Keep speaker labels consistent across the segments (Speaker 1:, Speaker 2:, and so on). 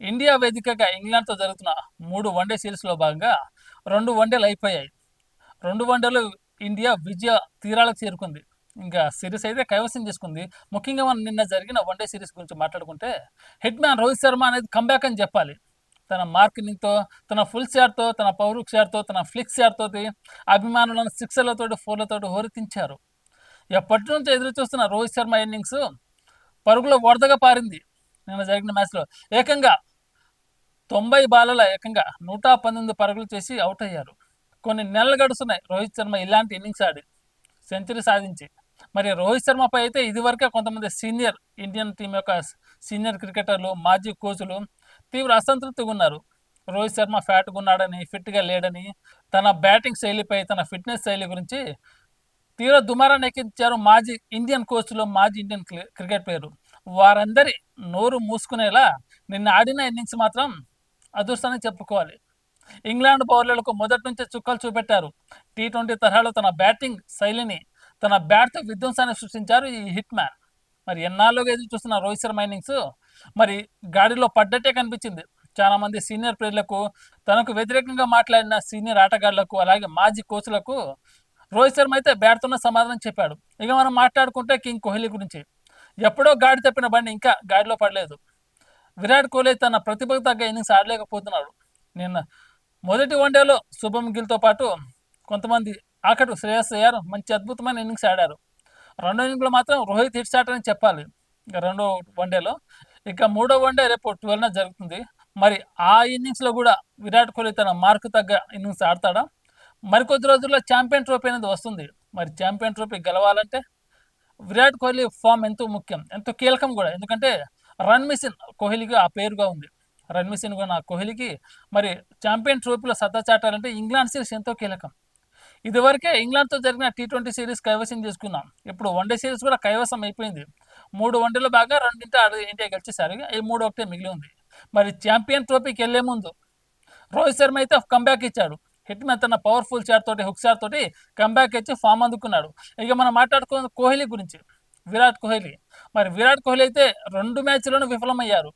Speaker 1: India వేదికగా ఇంగ్లాండ్తో జరుగుతున్న మూడు వన్డే సిరీస్లో భాగంగా రెండు వన్డేలు అయిపోయాయి. రెండు వన్డేలు ఇండియా విజయ తీరాలకు చేరుకుంది. ఇంకా సిరీస్ అయితే కైవసం చేసుకుంది. ముఖ్యంగా మనం నిన్న జరిగిన వన్డే సిరీస్ గురించి మాట్లాడుకుంటే హిట్ మ్యాన్ రోహిత్ శర్మ అనేది కంబ్యాక్ అని చెప్పాలి. తన మార్కెటింగ్తో తన ఫుల్ షాట్తో తన పౌరుక్ షాట్తో తన ఫ్లిక్స్ షాట్తో అభిమానులను సిక్సర్లతోటి ఫోర్లతోటి హోరెత్తించారు. ఎప్పటి నుంచి ఎదురు చూస్తున్న రోహిత్ శర్మ ఇన్నింగ్స్ పరుగులో వరదగా పారింది. నిన్న జరిగిన మ్యాచ్లో ఏకంగా తొంభై బాలల ఏకంగా నూట పంతొమ్మిది పరుగులు చేసి అవుట్ అయ్యారు. కొన్ని నెలలు గడుస్తున్నాయి రోహిత్ శర్మ ఇలాంటి ఇన్నింగ్స్ ఆడి సెంచరీ సాధించి. మరి రోహిత్ శర్మపై అయితే ఇదివరకే కొంతమంది సీనియర్ ఇండియన్ టీం యొక్క సీనియర్ క్రికెటర్లు మాజీ కోచ్లు తీవ్ర అసంతృప్తిగా ఉన్నారు. రోహిత్ శర్మ ఫ్యాట్గా ఉన్నాడని ఫిట్గా లేడని తన బ్యాటింగ్ శైలిపై తన ఫిట్నెస్ శైలి గురించి తీవ్ర దుమారాన్ని ఎక్కించారు మాజీ ఇండియన్ కోచ్లు మాజీ ఇండియన్ క్రికెట్ ప్లేయరు. వారందరి నోరు మూసుకునేలా నిన్న ఆడిన ఇన్నింగ్స్ మాత్రం అదృష్టాన్ని చెప్పుకోవాలి. ఇంగ్లాండ్ బౌలర్లకు మొదటి నుంచే చుక్కలు చూపెట్టారు. టీ ట్వంటీ తరహాలో తన బ్యాటింగ్ శైలిని తన బ్యాట్తో విధ్వంసాన్ని సృష్టించారు ఈ హిట్ మ్యాన్. మరి ఎన్నాళ్ళుగా ఎదురు చూస్తున్న రోహిత్ శర్మ ఇన్నింగ్స్? మరి గాడిలో పడ్డట్టే కనిపించింది. చాలా మంది సీనియర్ ప్లేయర్లకు తనకు వ్యతిరేకంగా మాట్లాడిన సీనియర్ ఆటగాళ్ళకు అలాగే మాజీ కోచ్లకు రోహిత్ శర్మ అయితే బ్యాట్తోనే సమాధానం చెప్పాడు. ఇక మనం మాట్లాడుకుంటే కింగ్ కోహ్లీ గురించి. ఎప్పుడో గాడి తప్పిన బండి ఇంకా గాడిలో పడలేదు. విరాట్ కోహ్లీ తన ప్రతిభకు తగ్గ ఇన్నింగ్స్ ఆడలేకపోతున్నాడు నిన్న మొదటి వన్డేలో శుభం గిల్తో పాటు కొంతమంది ఆకటు శ్రేయస్ అయ్యారు. మంచి అద్భుతమైన ఇన్నింగ్స్ ఆడారు. రెండో ఇన్నింగ్లో మాత్రం రోహిత్ హిట్ షాట్ అని చెప్పాలి. రెండో వన్డేలో. ఇక మూడో వన్డే రేపు ట్వెల్వ్న జరుగుతుంది. మరి ఆ ఇన్నింగ్స్లో కూడా విరాట్ కోహ్లీ తన మార్కు తగ్గ ఇన్నింగ్స్ ఆడతాడా? మరికొద్ది రోజుల్లో ఛాంపియన్ ట్రోఫీ అనేది వస్తుంది. మరి ఛాంపియన్ ట్రోఫీ గెలవాలంటే విరాట్ కోహ్లీ ఫామ్ ఎంతో ముఖ్యం ఎంతో కీలకం కూడా. ఎందుకంటే రన్ మిషన్ కోహ్లీకి ఆ పేరుగా ఉంది. రన్ మిషన్ కూడా కోహ్లీకి మరి ఛాంపియన్ ట్రోఫీలో సత్తా చాటాలంటే ఇంగ్లాండ్ సిరీస్ ఎంతో కీలకం. ఇదివరకే ఇంగ్లాండ్తో జరిగిన టీ ట్వంటీ సిరీస్ కైవసం చేసుకున్నాం. ఇప్పుడు వన్డే సిరీస్ కూడా కైవసం అయిపోయింది. మూడు వన్డేలో బాగా రెండింటి ఆరు ఇండియా గెలిచేసారు ఈ మూడు ఒకటే మిగిలి ఉంది. మరి ఛాంపియన్ ట్రోఫీకి వెళ్ళే ముందు రోహిత్ శర్మ అయితే కంబ్యాక్ ఇచ్చాడు. హిట్ మ్యాన్ తన పవర్ఫుల్ షాట్ తోటి హుక్ షాట్ తోటి కంబ్యాక్ ఇచ్చి ఫామ్ అందుకున్నాడు. ఇక మనం మాట్లాడుకున్న కోహ్లీ గురించి. విరాట్ కోహ్లీ. మరి విరాట్ కోహ్లీ అయితే రెండు మ్యాచ్లోనూ విఫలమయ్యారు.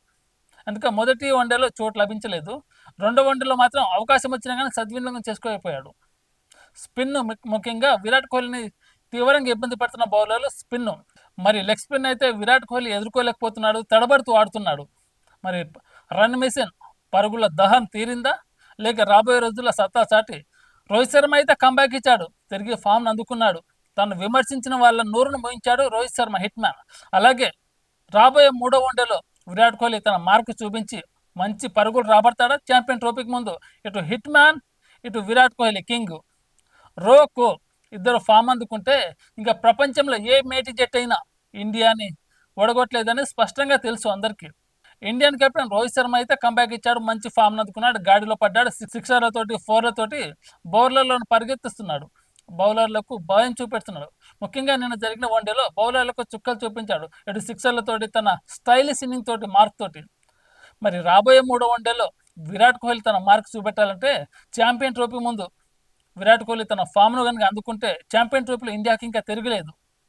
Speaker 1: అందుకే మొదటి వన్డేలో చోటు లభించలేదు. రెండో వన్డేలో మాత్రం అవకాశం వచ్చినా కానీ సద్వినియోగం చేసుకోలేకపోయాడు. స్పిన్ ముఖ్యంగా విరాట్ కోహ్లీని తీవ్రంగా ఇబ్బంది పడుతున్న బౌలర్లు స్పిన్ మరి లెగ్ స్పిన్ అయితే విరాట్ కోహ్లీ ఎదుర్కోలేకపోతున్నాడు తడబడుతూ ఆడుతున్నాడు. మరి రన్ మిషన్ పరుగుల దహం తీరిందా? లేక రాబోయే రోజుల్లో సత్తా చాటి రోహిత్ శర్మ అయితే కంబ్యాక్ ఇచ్చాడు. తిరిగి ఫామ్ను అందుకున్నాడు. తను విమర్శించిన వాళ్ళ నూరును మోయించాడు రోహిత్ శర్మ హిట్ మ్యాన్ అలాగే రాబోయే మూడో వన్డేలో విరాట్ కోహ్లీ తన మార్కు చూపించి మంచి పరుగులు రాబడతాడా? ఛాంపియన్ ట్రోఫీకి ముందు. ఇటు హిట్ మ్యాన్ ఇటు విరాట్ కోహ్లీ కింగ్ రోకు ఇద్దరు ఫామ్ అందుకుంటే ఇంకా ప్రపంచంలో ఏ మేటి జట్టు అయినా ఇండియాని ఓడగొట్టలేదని స్పష్టంగా తెలుసు అందరికీ. ఇండియన్ కెప్టెన్ రోహిత్ శర్మ అయితే కంబ్యాక్ ఇచ్చాడు మంచి ఫామ్ అందుకున్నాడు గాడిలో పడ్డాడు సిక్సర్లతోటి ఫోర్లతోటి బౌలర్లను పరిగెత్తిస్తున్నాడు. బౌలర్లకు భయం చూపెడుతున్నాడు. ముఖ్యంగా నిన్న జరిగిన వన్డేలో బౌలర్లకు చుక్కలు చూపించాడు. ఇటు సిక్సర్లతోటి తన స్టైలిష్ ఇన్నింగ్ తోటి మార్క్ తోటి. మరి రాబోయే మూడో వన్డేలో విరాట్ కోహ్లీ తన మార్క్ చూపెట్టాలంటే ఛాంపియన్ ట్రోఫీ ముందు విరాట్ కోహ్లీ తన ఫామ్ను కనుక అందుకుంటే ఛాంపియన్ ట్రోఫీలో ఇండియాకి ఇంకా తిరగలేదు.